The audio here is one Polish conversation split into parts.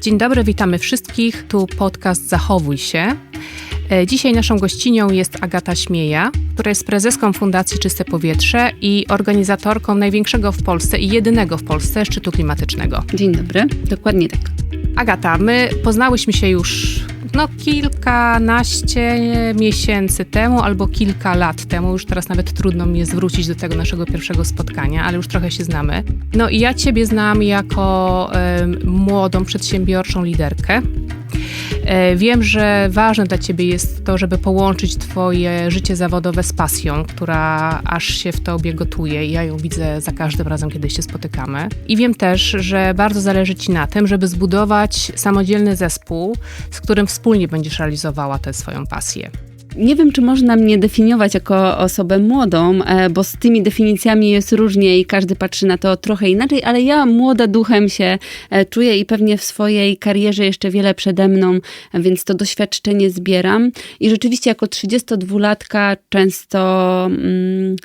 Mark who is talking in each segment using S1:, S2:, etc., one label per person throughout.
S1: Dzień dobry, witamy wszystkich. Tu podcast Zachowuj się. E, dzisiaj naszą gościnią jest Agata Śmieja, która jest prezeską Fundacji Czyste Powietrze i organizatorką największego w Polsce i jedynego w Polsce szczytu klimatycznego.
S2: Dzień dobry, dokładnie tak.
S1: Agata, my poznałyśmy się już no, kilkanaście miesięcy temu albo kilka lat temu. Już teraz nawet trudno mi jest wrócić do tego naszego pierwszego spotkania, ale już trochę się znamy. No i ja Ciebie znam jako y, młodą, przedsiębiorczą liderkę. E, wiem, że ważne dla Ciebie jest to, żeby połączyć Twoje życie zawodowe z pasją, która aż się w Tobie gotuje ja ją widzę za każdym razem, kiedy się spotykamy. I wiem też, że bardzo zależy Ci na tym, żeby zbudować samodzielny zespół, z którym wspólnie będziesz realizowała tę swoją pasję.
S2: Nie wiem, czy można mnie definiować jako osobę młodą, e, bo z tymi definicjami jest różnie i każdy patrzy na to trochę inaczej, ale ja młoda duchem się e, czuję i pewnie w swojej karierze jeszcze wiele przede mną, więc to doświadczenie zbieram. I rzeczywiście jako 32-latka często mm,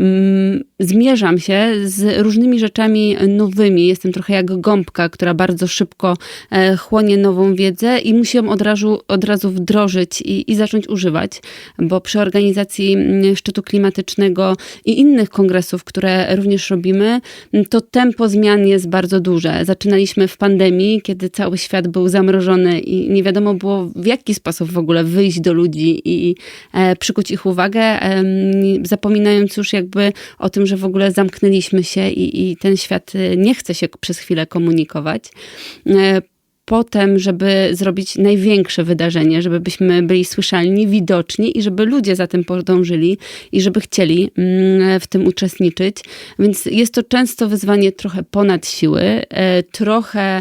S2: mm, zmierzam się z różnymi rzeczami nowymi. Jestem trochę jak gąbka, która bardzo szybko e, chłonie nową wiedzę i musi ją od razu, od razu wdrożyć i, i zacząć używać, bo przy organizacji mm, szczytu klimatycznego i innych kongresów, które również robimy, mm, to tempo zmian jest bardzo duże. Zaczynaliśmy w pandemii, kiedy cały świat był zamrożony i nie wiadomo było w jaki sposób w ogóle wyjść do ludzi i e, przykuć ich uwagę, e, zapominając już jakby o tym, że w ogóle zamknęliśmy się i, i ten świat y, nie chce się przez chwilę komunikować. Potem, żeby zrobić największe wydarzenie, żebyśmy byli słyszalni, widoczni i żeby ludzie za tym podążyli i żeby chcieli mm, w tym uczestniczyć. Więc jest to często wyzwanie trochę ponad siły, e, trochę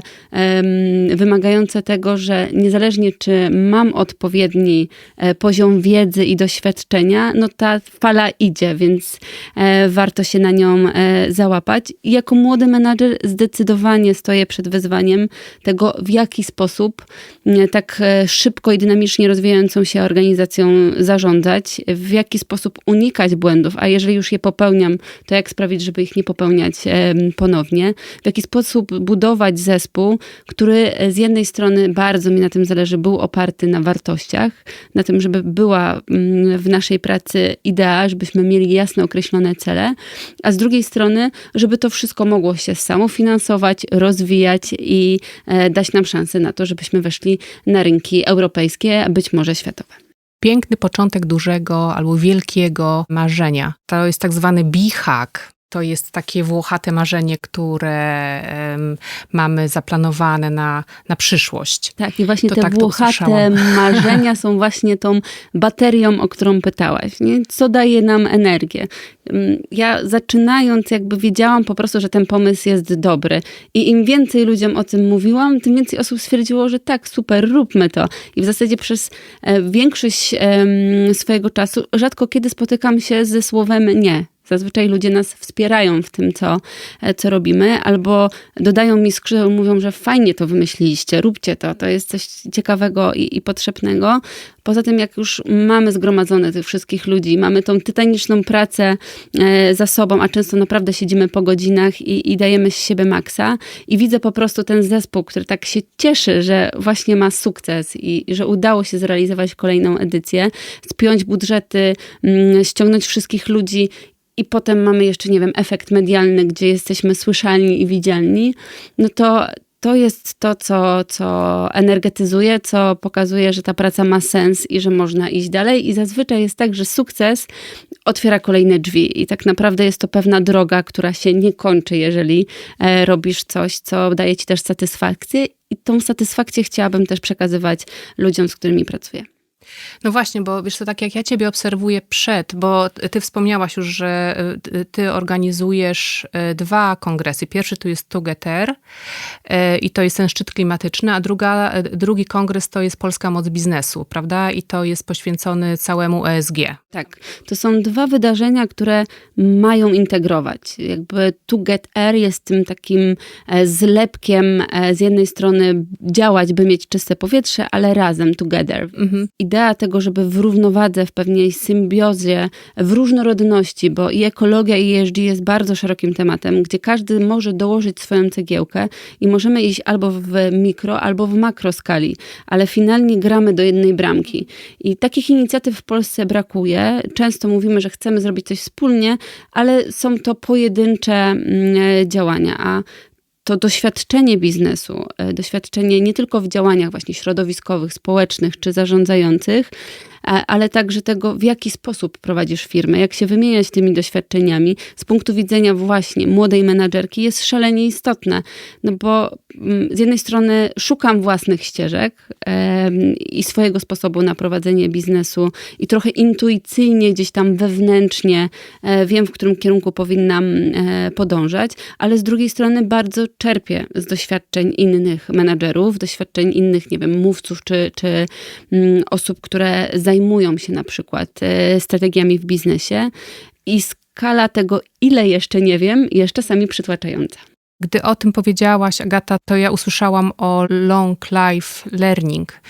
S2: wymagające tego, że niezależnie czy mam odpowiedni e, poziom wiedzy i doświadczenia, no ta fala idzie, więc e, warto się na nią załapać. I jako młody menadżer zdecydowanie stoję przed wyzwaniem tego, w jaki sposób mm, tak e, szybko i dynamicznie rozwijającą się organizacją zarządzać, w jaki sposób unikać błędów, a jeżeli już je popełniam, to jak sprawić, żeby ich nie popełniać ponownie, w jaki sposób budować zespół, który z jednej strony bardzo mi na tym zależy, był oparty na wartościach, na tym, żeby była mm, w naszej pracy idea, żebyśmy mieli jasno określone cele, a z drugiej strony, żeby to wszystko mogło się samofinansować, rozwijać i e, dać nam szansę na to, żebyśmy weszli na rynki europejskie, a być może światowe
S1: piękny początek dużego albo wielkiego marzenia. To jest tak zwany B-hack. To jest takie włochate marzenie, które um, mamy zaplanowane na, na przyszłość.
S2: Tak, i właśnie to te tak włochate marzenia są właśnie tą baterią, o którą pytałaś. Nie? Co daje nam energię? Ja zaczynając, jakby wiedziałam po prostu, że ten pomysł jest dobry. I im więcej ludziom o tym mówiłam, tym więcej osób stwierdziło, że tak, super, róbmy to. I w zasadzie przez e, większość swojego czasu rzadko kiedy spotykam się ze słowem nie Zazwyczaj ludzie nas wspierają w tym, co, e, co robimy, albo dodają mi skrzydeł, mówią, że fajnie to wymyśliliście, róbcie to, to jest coś ciekawego i, i potrzebnego. Poza tym, jak już mamy zgromadzone tych wszystkich ludzi, mamy tą tytaniczną pracę e, za sobą, a często naprawdę siedzimy po godzinach i, i dajemy z siebie maksa i widzę po prostu ten zespół, który tak się cieszy, że właśnie ma sukces i, i że udało się zrealizować kolejną edycję, spiąć budżety, mm, ściągnąć wszystkich ludzi i potem mamy jeszcze, nie wiem, efekt medialny, gdzie jesteśmy słyszalni i widzialni, no to to jest to, co, co energetyzuje, co pokazuje, że ta praca ma sens i że można iść dalej. I zazwyczaj jest tak, że sukces otwiera kolejne drzwi, i tak naprawdę jest to pewna droga, która się nie kończy, jeżeli e, robisz coś, co daje ci też satysfakcję. I tą satysfakcję chciałabym też przekazywać ludziom, z którymi pracuję.
S1: No właśnie, bo wiesz to tak jak ja ciebie obserwuję przed, bo ty wspomniałaś już, że y, ty organizujesz y, dwa kongresy. Pierwszy to jest Together y, i to jest ten szczyt klimatyczny, a druga, drugi kongres to jest Polska Moc Biznesu, prawda? I to jest poświęcony całemu ESG.
S2: Tak, to są dwa wydarzenia, które mają integrować. Jakby Together jest tym takim e, zlepkiem e, z jednej strony działać, by mieć czyste powietrze, ale razem, together. Mhm. Idea idea tego, żeby w równowadze, w pewnej symbiozie, w różnorodności, bo i ekologia i ESG jest bardzo szerokim tematem, gdzie każdy może dołożyć swoją cegiełkę i możemy iść albo w mikro, albo w makro skali, ale finalnie gramy do jednej bramki. I takich inicjatyw w Polsce brakuje. Często mówimy, że chcemy zrobić coś wspólnie, ale są to pojedyncze mm, działania, a to doświadczenie biznesu, e, doświadczenie nie tylko w działaniach właśnie środowiskowych, społecznych czy zarządzających, ale także tego, w jaki sposób prowadzisz firmę, jak się wymieniać tymi doświadczeniami. Z punktu widzenia właśnie młodej menadżerki jest szalenie istotne, no bo mm, z jednej strony szukam własnych ścieżek i swojego sposobu na prowadzenie biznesu i trochę intuicyjnie gdzieś tam wewnętrznie e, wiem, w którym kierunku powinnam e, podążać, ale z drugiej strony bardzo czerpię z doświadczeń innych menadżerów, doświadczeń innych, nie wiem, mówców czy, czy mm, osób, które zajmują się na przykład e, strategiami w biznesie i skala tego, ile jeszcze nie wiem, jest czasami przytłaczająca.
S1: Gdy o tym powiedziałaś, Agata, to ja usłyszałam o long life learning.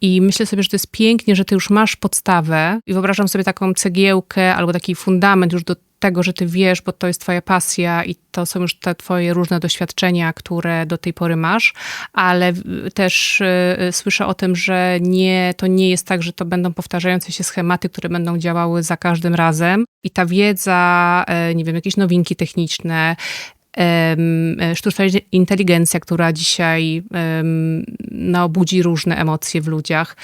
S1: I myślę sobie, że to jest pięknie, że ty już masz podstawę i wyobrażam sobie taką cegiełkę albo taki fundament już do tego, że ty wiesz, bo to jest twoja pasja i to są już te twoje różne doświadczenia, które do tej pory masz, ale też y, słyszę o tym, że nie, to nie jest tak, że to będą powtarzające się schematy, które będą działały za każdym razem i ta wiedza, y, nie wiem, jakieś nowinki techniczne, e, sztuczna inteligencja, która dzisiaj no, budzi różne emocje w ludziach.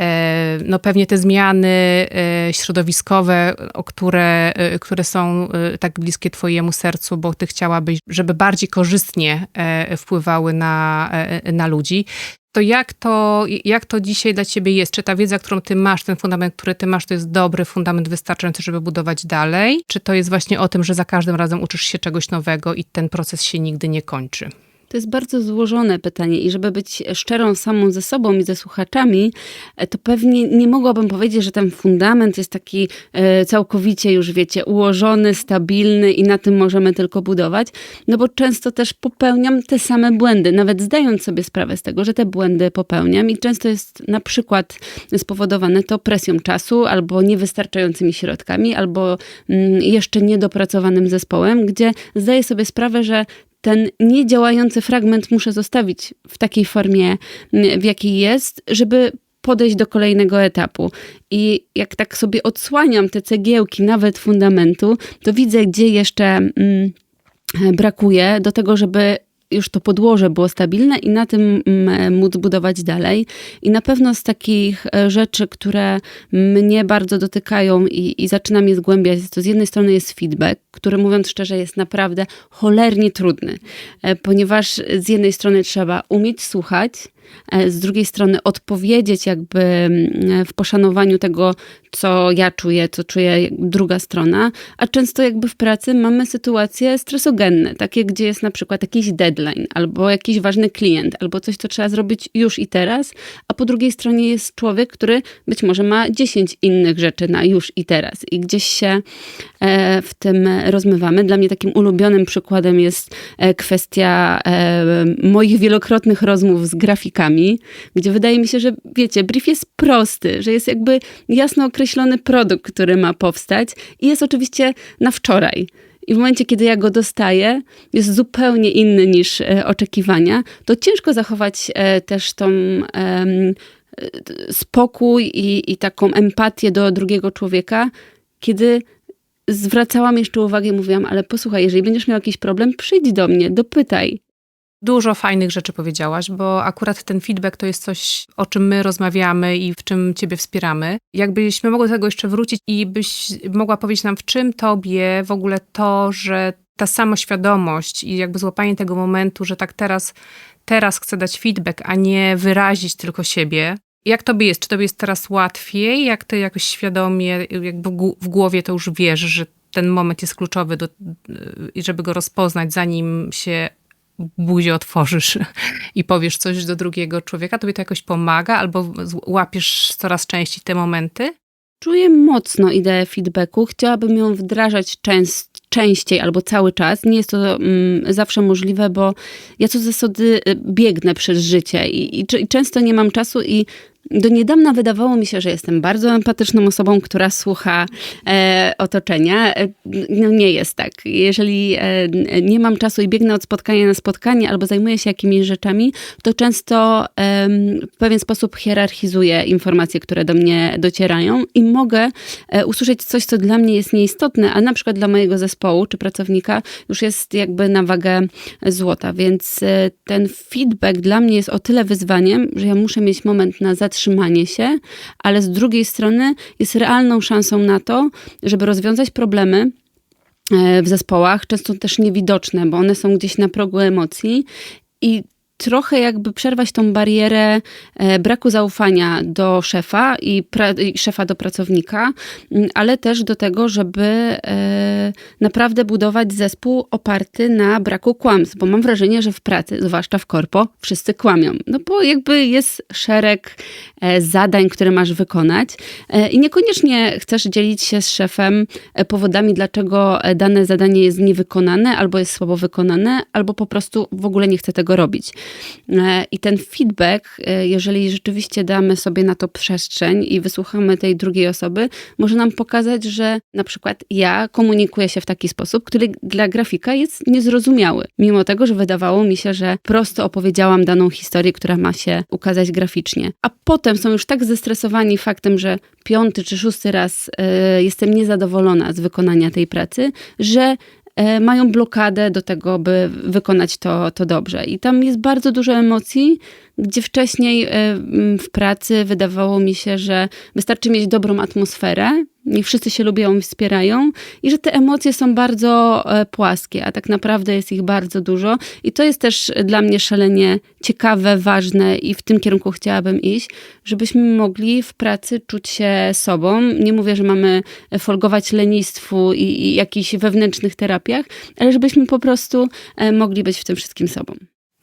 S1: E, No, pewnie te zmiany e, środowiskowe, o które, e, które są e, tak bliskie Twojemu sercu, bo Ty chciałabyś, żeby bardziej korzystnie e, wpływały na, e, na ludzi. To jak, to jak to dzisiaj dla Ciebie jest? Czy ta wiedza, którą Ty masz, ten fundament, który Ty masz, to jest dobry fundament wystarczający, żeby budować dalej? Czy to jest właśnie o tym, że za każdym razem uczysz się czegoś nowego i ten proces się nigdy nie kończy?
S2: To jest bardzo złożone pytanie i żeby być szczerą samą ze sobą i ze słuchaczami, e, to pewnie nie mogłabym powiedzieć, że ten fundament jest taki e, całkowicie już, wiecie, ułożony, stabilny i na tym możemy tylko budować, no bo często też popełniam te same błędy, nawet zdając sobie sprawę z tego, że te błędy popełniam i często jest na przykład spowodowane to presją czasu albo niewystarczającymi środkami, albo mm, jeszcze niedopracowanym zespołem, gdzie zdaję sobie sprawę, że ten niedziałający fragment muszę zostawić w takiej formie, m, w jakiej jest, żeby podejść do kolejnego etapu. I jak tak sobie odsłaniam te cegiełki, nawet fundamentu, to widzę, gdzie jeszcze mm, brakuje do tego, żeby już to podłoże było stabilne i na tym mm, móc budować dalej. I na pewno z takich e, rzeczy, które mnie bardzo dotykają i, i zaczynam je zgłębiać, to z jednej strony jest feedback, który mówiąc szczerze jest naprawdę cholernie trudny, e, ponieważ z jednej strony trzeba umieć słuchać, z drugiej strony odpowiedzieć jakby mm, w poszanowaniu tego, co ja czuję, co czuje druga strona, a często jakby w pracy mamy sytuacje stresogenne, takie, gdzie jest na przykład jakiś deadline, albo jakiś ważny klient, albo coś, co trzeba zrobić już i teraz, a po drugiej stronie jest człowiek, który być może ma 10 innych rzeczy na już i teraz i gdzieś się e, w tym rozmywamy. Dla mnie takim ulubionym przykładem jest e, kwestia e, moich wielokrotnych rozmów z grafikami, gdzie wydaje mi się, że wiecie, brief jest prosty, że jest jakby jasno określony produkt, który ma powstać i jest oczywiście na wczoraj. I w momencie, kiedy ja go dostaję, jest zupełnie inny niż e, oczekiwania, to ciężko zachować e, też tą e, spokój i, i taką empatię do drugiego człowieka, kiedy zwracałam jeszcze uwagę i mówiłam, ale posłuchaj, jeżeli będziesz miał jakiś problem, przyjdź do mnie, dopytaj.
S1: Dużo fajnych rzeczy powiedziałaś, bo akurat ten feedback to jest coś, o czym my rozmawiamy i w czym Ciebie wspieramy. Jakbyśmy mogły do tego jeszcze wrócić i byś mogła powiedzieć nam, w czym Tobie w ogóle to, że ta samoświadomość i jakby złapanie tego momentu, że tak teraz, teraz chcę dać feedback, a nie wyrazić tylko siebie. Jak Tobie jest? Czy Tobie jest teraz łatwiej? Jak Ty jakoś świadomie, jakby w gł- w głowie to już wiesz, że ten moment jest kluczowy, do, i żeby go rozpoznać, zanim się buzię otworzysz i powiesz coś do drugiego człowieka, tobie to jakoś pomaga albo łapiesz coraz częściej te momenty?
S2: Czuję mocno ideę feedbacku, chciałabym ją wdrażać częst, częściej albo cały czas. Nie jest to mm, zawsze możliwe, bo ja co zasady y, biegnę przez życie i, i, i często nie mam czasu i Do niedawna wydawało mi się, że jestem bardzo empatyczną osobą, która słucha e, otoczenia. E, no nie jest tak. Jeżeli e, nie mam czasu i biegnę od spotkania na spotkanie albo zajmuję się jakimiś rzeczami, to często e, w pewien sposób hierarchizuję informacje, które do mnie docierają i mogę e, usłyszeć coś, co dla mnie jest nieistotne, a na przykład dla mojego zespołu czy pracownika już jest jakby na wagę złota. Więc e, ten feedback dla mnie jest o tyle wyzwaniem, że ja muszę mieć moment na zatrzymanie się, ale z drugiej strony jest realną szansą na to, żeby rozwiązać problemy e, w zespołach, często też niewidoczne, bo one są gdzieś na progu emocji i trochę jakby przerwać tą barierę e, braku zaufania do szefa i, i szefa do pracownika, m, ale też do tego, żeby e, naprawdę budować zespół oparty na braku kłamstw, bo mam wrażenie, że w pracy, zwłaszcza w korpo, wszyscy kłamią. No bo jakby jest szereg e, zadań, które masz wykonać i niekoniecznie chcesz dzielić się z szefem powodami, dlaczego dane zadanie jest niewykonane, albo jest słabo wykonane, albo po prostu w ogóle nie chce tego robić. E, I ten feedback, e, jeżeli rzeczywiście damy sobie na to przestrzeń i wysłuchamy tej drugiej osoby, może nam pokazać, że na przykład ja komunikuję się w taki sposób, który dla grafika jest niezrozumiały. Mimo tego, że wydawało mi się, że prosto opowiedziałam daną historię, która ma się ukazać graficznie. A potem są już tak zestresowani faktem, że piąty czy szósty raz e, jestem niezadowolona z wykonania tej pracy, że mają blokadę do tego, by wykonać to, to dobrze. I tam jest bardzo dużo emocji, gdzie wcześniej e, w pracy wydawało mi się, że wystarczy mieć dobrą atmosferę, niech wszyscy się lubią i wspierają i że te emocje są bardzo e, płaskie, a tak naprawdę jest ich bardzo dużo i to jest też dla mnie szalenie ciekawe, ważne i w tym kierunku chciałabym iść, żebyśmy mogli w pracy czuć się sobą. Nie mówię, że mamy folgować lenistwu i, i jakichś wewnętrznych terapiach, ale żebyśmy po prostu e, mogli być w tym wszystkim sobą.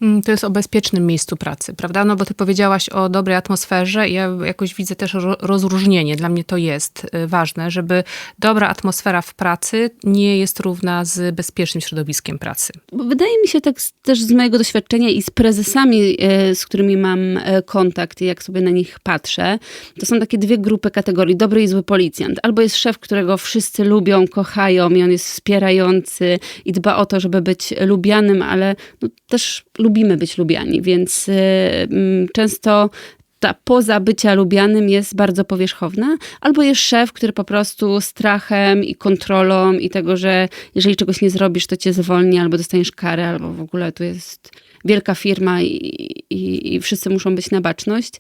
S1: Mm, To jest o bezpiecznym miejscu pracy, prawda? No bo ty powiedziałaś o dobrej atmosferze i ja jakoś widzę też ro- rozróżnienie. Dla mnie to jest y, ważne, żeby dobra atmosfera w pracy nie jest równa z bezpiecznym środowiskiem pracy.
S2: Wydaje mi się tak też z mojego doświadczenia i z prezesami, e, z którymi mam e, kontakt i jak sobie na nich patrzę, to są takie dwie grupy kategorii, dobry i zły policjant. Albo jest szef, którego wszyscy lubią, kochają i on jest wspierający i dba o to, żeby być lubianym, ale no, też lubimy być lubiani, więc e, mm, często ta poza bycia lubianym jest bardzo powierzchowna, albo jest szef, który po prostu strachem i kontrolą i tego, że jeżeli czegoś nie zrobisz, to cię zwolni, albo dostaniesz karę, albo w ogóle tu jest wielka firma i, i, i wszyscy muszą być na baczność.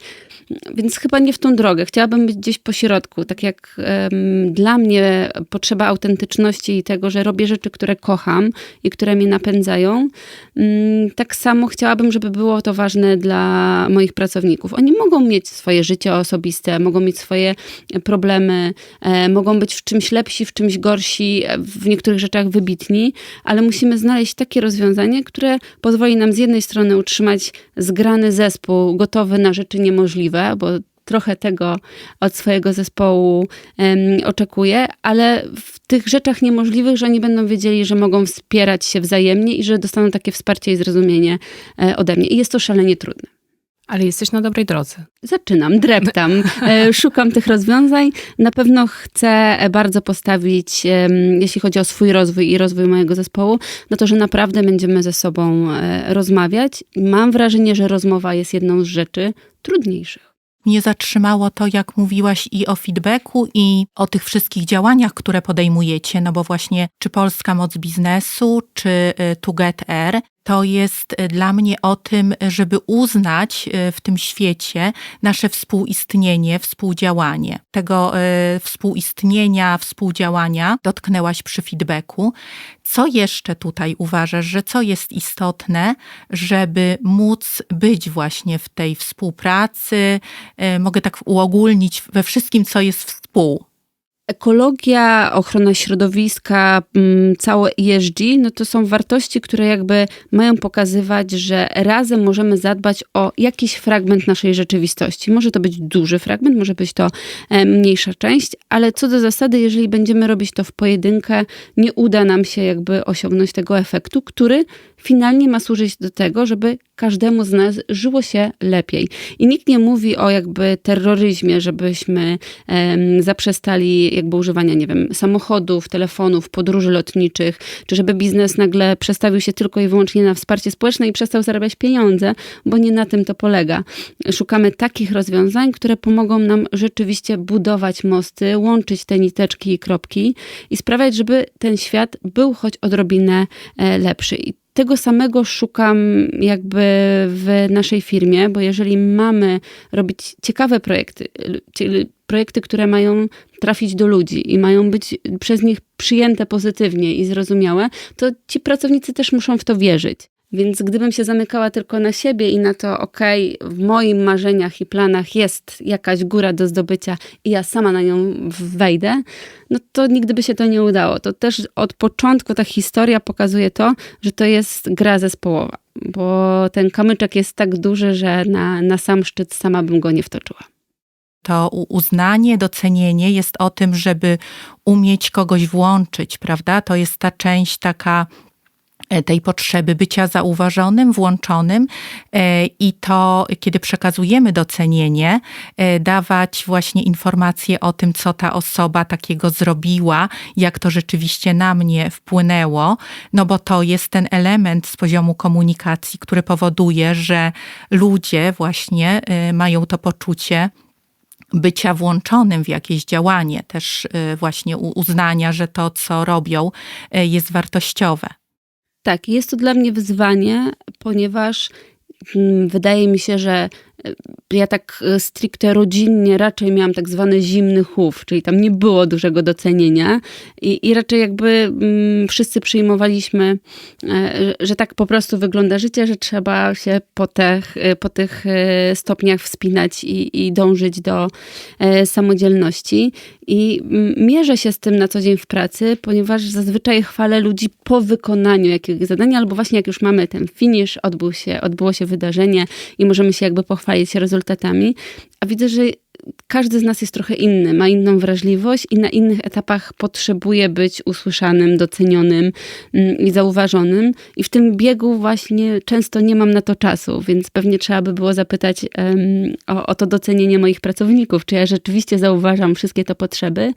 S2: Więc chyba nie w tą drogę. Chciałabym być gdzieś po środku. Tak jak em, dla mnie potrzeba autentyczności i tego, że robię rzeczy, które kocham i które mnie napędzają, mm, tak samo chciałabym, żeby było to ważne dla moich pracowników. Oni mogą mieć swoje życie osobiste, mogą mieć swoje problemy, e, mogą być w czymś lepsi, w czymś gorsi, e, w niektórych rzeczach wybitni, ale musimy znaleźć takie rozwiązanie, które pozwoli nam z jednej strony utrzymać zgrany zespół, gotowy na rzeczy niemożliwe, bo trochę tego od swojego zespołu em, oczekuję, ale w tych rzeczach niemożliwych, że oni będą wiedzieli, że mogą wspierać się wzajemnie i że dostaną takie wsparcie i zrozumienie e, ode mnie. I jest to szalenie trudne.
S1: Ale jesteś na dobrej drodze.
S2: Zaczynam, dreptam, e, szukam tych rozwiązań. Na pewno chcę bardzo postawić, jeśli chodzi o swój rozwój i rozwój mojego zespołu, na to, że naprawdę będziemy ze sobą e, rozmawiać. Mam wrażenie, że rozmowa jest jedną z rzeczy trudniejszych.
S3: Mnie zatrzymało to, jak mówiłaś i o feedbacku, i o tych wszystkich działaniach, które podejmujecie, no bo właśnie czy Polska Moc Biznesu, czy y, To Get Air, to jest y, dla mnie o tym, żeby uznać y, w tym świecie nasze współistnienie, współdziałanie. Tego y, współistnienia, współdziałania dotknęłaś przy feedbacku. Co jeszcze tutaj uważasz, że co jest istotne, żeby móc być właśnie w tej współpracy, mogę tak uogólnić, we wszystkim, co jest współ?
S2: Ekologia, ochrona środowiska, mm, całe ESG, no to są wartości, które jakby mają pokazywać, że razem możemy zadbać o jakiś fragment naszej rzeczywistości. Może to być duży fragment, może być to e, mniejsza część, ale co do zasady, jeżeli będziemy robić to w pojedynkę, nie uda nam się jakby osiągnąć tego efektu, który finalnie ma służyć do tego, żeby każdemu z nas żyło się lepiej. I nikt nie mówi o jakby terroryzmie, żebyśmy zaprzestali jakby używania, nie wiem, samochodów, telefonów, podróży lotniczych, czy żeby biznes nagle przestawił się tylko i wyłącznie na wsparcie społeczne i przestał zarabiać pieniądze, bo nie na tym to polega. Szukamy takich rozwiązań, które pomogą nam rzeczywiście budować mosty, łączyć te niteczki i kropki i sprawiać, żeby ten świat był choć odrobinę e, lepszy. I tego samego szukam jakby w naszej firmie, bo jeżeli mamy robić ciekawe projekty, czyli projekty, które mają trafić do ludzi i mają być przez nich przyjęte pozytywnie i zrozumiałe, to ci pracownicy też muszą w to wierzyć. Więc gdybym się zamykała tylko na siebie i na to, okej, w moich marzeniach i planach jest jakaś góra do zdobycia i ja sama na nią wejdę, no to nigdy by się to nie udało. To też od początku ta historia pokazuje to, że to jest gra zespołowa, bo ten kamyczek jest tak duży, że na, na sam szczyt sama bym go nie wtoczyła.
S3: To uznanie, docenienie jest o tym, żeby umieć kogoś włączyć, prawda? To jest ta część taka tej potrzeby bycia zauważonym, włączonym e, i to, kiedy przekazujemy docenienie, e, dawać właśnie informacje o tym, co ta osoba takiego zrobiła, jak to rzeczywiście na mnie wpłynęło, no bo to jest ten element z poziomu komunikacji, który powoduje, że ludzie właśnie e, mają to poczucie, bycia włączonym w jakieś działanie, też właśnie uznania, że to, co robią, jest wartościowe.
S2: Tak, jest to dla mnie wyzwanie, ponieważ mm, wydaje mi się, że ja tak e, stricte rodzinnie raczej miałam tak zwany zimny chów, czyli tam nie było dużego docenienia i, i raczej jakby mm, wszyscy przyjmowaliśmy, e, że tak po prostu wygląda życie, że trzeba się po tych, po tych stopniach wspinać i, i dążyć do samodzielności. I mm, mierzę się z tym na co dzień w pracy, ponieważ zazwyczaj chwalę ludzi po wykonaniu jakiegoś zadania, albo właśnie jak już mamy ten finish, odbył się, odbyło się wydarzenie i możemy się jakby pochwalić się rezultatami. A widzę, że każdy z nas jest trochę inny, ma inną wrażliwość i na innych etapach potrzebuje być usłyszanym, docenionym mm, i zauważonym. I w tym biegu właśnie często nie mam na to czasu, więc pewnie trzeba by było zapytać em, o, o to docenienie moich pracowników, czy ja rzeczywiście zauważam wszystkie te potrzeby.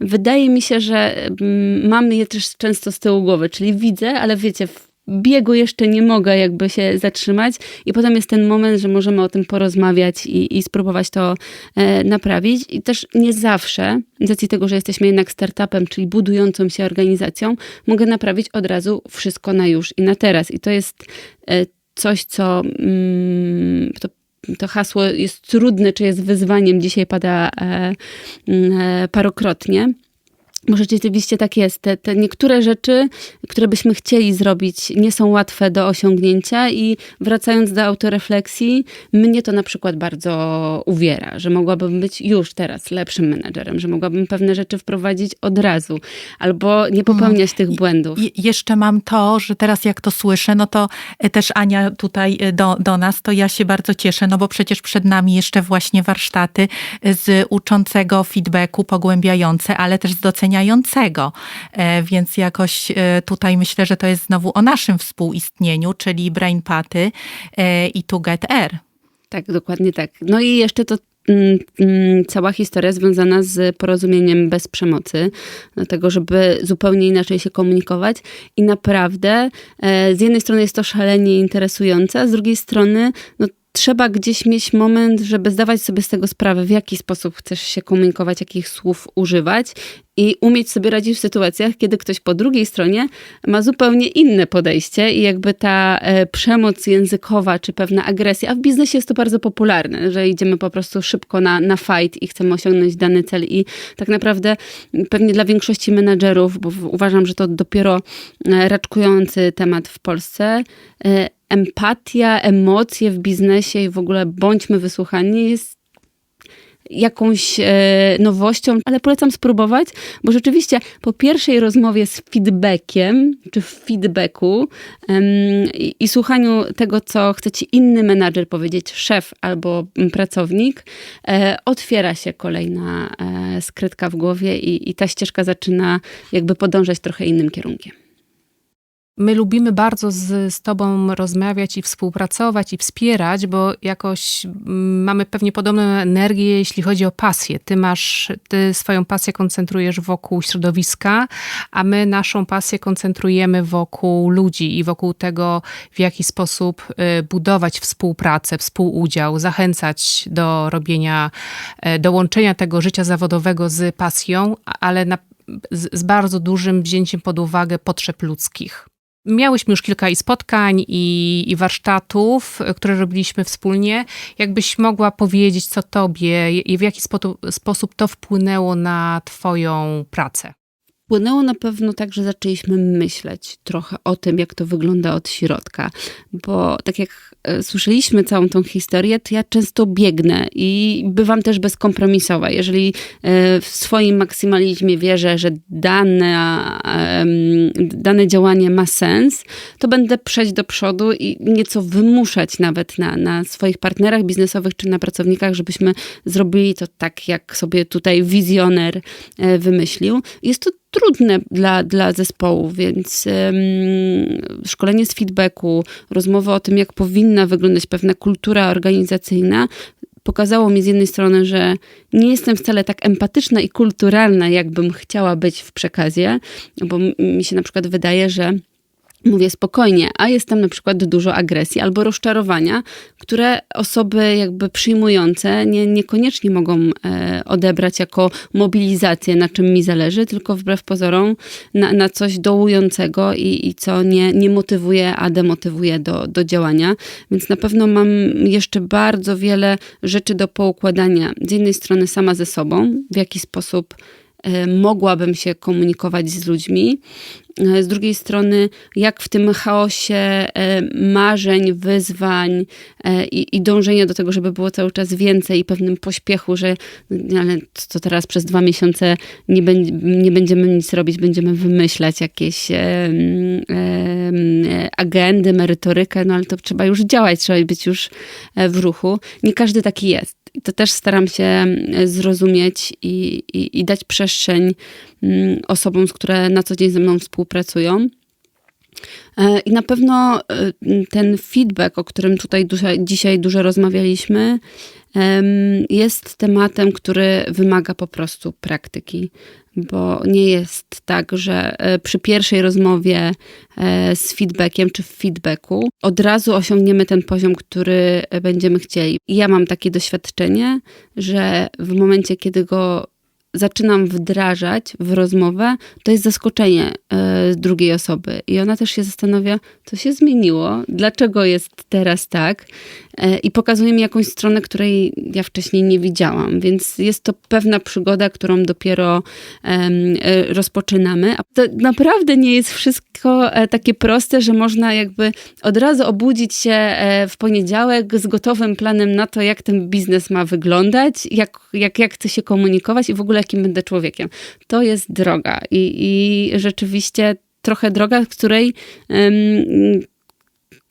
S2: Wydaje mi się, że mm, mam je też często z tyłu głowy, czyli widzę, ale wiecie, w biegu jeszcze nie mogę jakby się zatrzymać i potem jest ten moment, że możemy o tym porozmawiać i, i spróbować to e, naprawić. I też nie zawsze, z racji tego, że jesteśmy jednak startupem, czyli budującą się organizacją, mogę naprawić od razu wszystko na już i na teraz. I to jest e, coś, co mm, to to hasło jest trudne, czy jest wyzwaniem, dzisiaj pada e, e, parokrotnie. Bo rzeczywiście tak jest. Te, te niektóre rzeczy, które byśmy chcieli zrobić, nie są łatwe do osiągnięcia, i wracając do autorefleksji, mnie to na przykład bardzo uwiera, że mogłabym być już teraz lepszym menadżerem, że mogłabym pewne rzeczy wprowadzić od razu, albo nie popełniać tych błędów.
S3: I jeszcze mam to, że teraz jak to słyszę, no to e, też Ania tutaj e, do, do nas, to ja się bardzo cieszę, no bo przecież przed nami jeszcze właśnie warsztaty e, z uczącego feedbacku pogłębiające, ale też z doceniającego, E, więc jakoś e, tutaj myślę, że to jest znowu o naszym współistnieniu, czyli BrainPaty e, i To Get R.
S2: Tak, dokładnie tak. No i jeszcze to mm, mm, cała historia związana z porozumieniem bez przemocy, dlatego żeby zupełnie inaczej się komunikować i naprawdę z jednej strony jest to szalenie interesujące, a z drugiej strony no, trzeba gdzieś mieć moment, żeby zdawać sobie z tego sprawę, w jaki sposób chcesz się komunikować, jakich słów używać i umieć sobie radzić w sytuacjach, kiedy ktoś po drugiej stronie ma zupełnie inne podejście i jakby ta e, przemoc językowa czy pewna agresja, a w biznesie jest to bardzo popularne, że idziemy po prostu szybko na, na fight i chcemy osiągnąć dany cel i tak naprawdę pewnie dla większości menadżerów, bo uważam, że to dopiero e, raczkujący temat w Polsce, e, empatia, emocje w biznesie i w ogóle bądźmy wysłuchani jest jakąś e, nowością, ale polecam spróbować, bo rzeczywiście po pierwszej rozmowie z feedbackiem, czy w feedbacku i, słuchaniu tego, co chce ci inny menadżer powiedzieć, szef albo pracownik, e, otwiera się kolejna e, skrytka w głowie i, i ta ścieżka zaczyna jakby podążać trochę innym kierunkiem.
S1: My lubimy bardzo z, z Tobą rozmawiać i współpracować i wspierać, bo jakoś mm, mamy pewnie podobną energię, jeśli chodzi o pasję. Ty masz, ty swoją pasję koncentrujesz wokół środowiska, a my naszą pasję koncentrujemy wokół ludzi i wokół tego, w jaki sposób y, budować współpracę, współudział, zachęcać do robienia, e, do łączenia tego życia zawodowego z pasją, ale na, z, z bardzo dużym wzięciem pod uwagę potrzeb ludzkich. Miałyśmy już kilka i spotkań, i, i warsztatów, y, które robiliśmy wspólnie. Jakbyś mogła powiedzieć, co tobie i w jaki spo, sposób to wpłynęło na twoją pracę?
S2: Wpłynęło na pewno tak, że zaczęliśmy myśleć trochę o tym, jak to wygląda od środka. Bo tak jak e, słyszeliśmy całą tą historię, to ja często biegnę i bywam też bezkompromisowa. Jeżeli e, w swoim maksymalizmie wierzę, że dane, dane działanie ma sens, to będę przejść do przodu i nieco wymuszać nawet na, na swoich partnerach biznesowych czy na pracownikach, żebyśmy zrobili to tak, jak sobie tutaj wizjoner e, wymyślił. Jest to trudne dla, dla zespołu, więc em, szkolenie z feedbacku, rozmowa o tym, jak powinna wyglądać pewna kultura organizacyjna, pokazało mi z jednej strony, że nie jestem wcale tak empatyczna i kulturalna, jakbym chciała być w przekazie, bo mi się na przykład wydaje, że mówię spokojnie, a jest tam na przykład dużo agresji albo rozczarowania, które osoby jakby przyjmujące nie, niekoniecznie mogą e, odebrać jako mobilizację, na czym mi zależy, tylko wbrew pozorom na, na coś dołującego i, i co nie, nie motywuje, a demotywuje do, do działania. Więc na pewno mam jeszcze bardzo wiele rzeczy do poukładania. Z jednej strony sama ze sobą, w jaki sposób e, mogłabym się komunikować z ludźmi. E, Z drugiej strony, jak w tym chaosie e, marzeń, wyzwań e, i, dążenia do tego, żeby było cały czas więcej i pewnym pośpiechu, że "Nie, ale to teraz przez dwa miesiące nie, będzie, nie będziemy nic robić, będziemy wymyślać jakieś agendy, merytorykę, no ale to trzeba już działać, trzeba być już w ruchu. Nie każdy taki jest. I to też staram się e, zrozumieć i, i, i dać przestrzeń mm, osobom, które na co dzień ze mną współpracują. E, I na pewno e, ten feedback, o którym tutaj dzisiaj dużo rozmawialiśmy, jest tematem, który wymaga po prostu praktyki, bo nie jest tak, że e, przy pierwszej rozmowie e, z feedbackiem czy w feedbacku od razu osiągniemy ten poziom, który e, będziemy chcieli. Ja mam takie doświadczenie, że w momencie, kiedy go zaczynam wdrażać w rozmowę, to jest zaskoczenie e, drugiej osoby. I ona też się zastanawia, co się zmieniło, dlaczego jest teraz tak. E, I pokazuje mi jakąś stronę, której ja wcześniej nie widziałam. Więc jest to pewna przygoda, którą dopiero e, rozpoczynamy. A to naprawdę nie jest wszystko takie proste, że można jakby od razu obudzić się w poniedziałek z gotowym planem na to, jak ten biznes ma wyglądać, jak, jak, jak chcę się komunikować i w ogóle jakim będę człowiekiem. To jest droga i, i rzeczywiście trochę droga, w której em,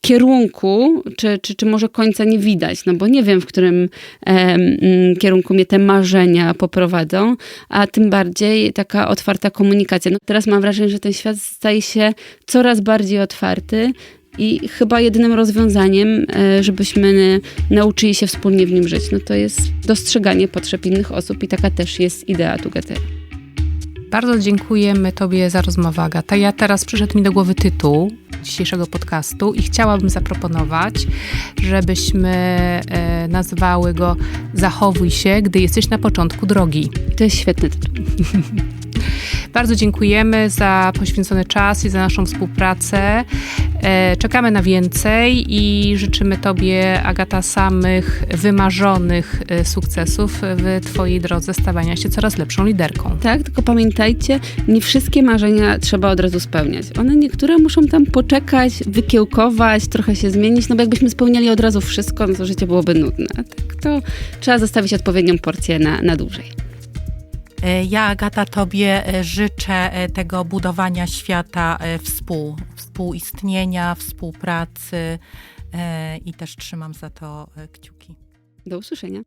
S2: kierunku, czy, czy, czy może końca nie widać, no bo nie wiem, w którym mm, kierunku mnie te marzenia poprowadzą, a tym bardziej taka otwarta komunikacja. No teraz mam wrażenie, że ten świat staje się coraz bardziej otwarty i chyba jedynym rozwiązaniem, e, żebyśmy nauczyli się wspólnie w nim żyć, no to jest dostrzeganie potrzeb innych osób i taka też jest idea Tugetera.
S1: Bardzo dziękujemy Tobie za rozmowę, Agata. Ja teraz przyszedł mi do głowy tytuł dzisiejszego podcastu i chciałabym zaproponować, żebyśmy e, nazwały go Zachowuj się, gdy jesteś na początku drogi.
S2: To jest świetny tytuł.
S1: Bardzo dziękujemy za poświęcony czas i za naszą współpracę. E, Czekamy na więcej i życzymy Tobie, Agata, samych wymarzonych e, sukcesów w Twojej drodze stawania się coraz lepszą liderką.
S2: Tak, tylko pamiętajcie, nie wszystkie marzenia trzeba od razu spełniać. One niektóre muszą tam poczekać, wykiełkować, trochę się zmienić, no bo jakbyśmy spełniali od razu wszystko, no to życie byłoby nudne. Tak, to trzeba zostawić odpowiednią porcję na, na dłużej.
S3: E, Ja, Agata, Tobie e, życzę e, tego budowania świata współ, współistnienia, współpracy i też trzymam za to kciuki.
S2: Do usłyszenia.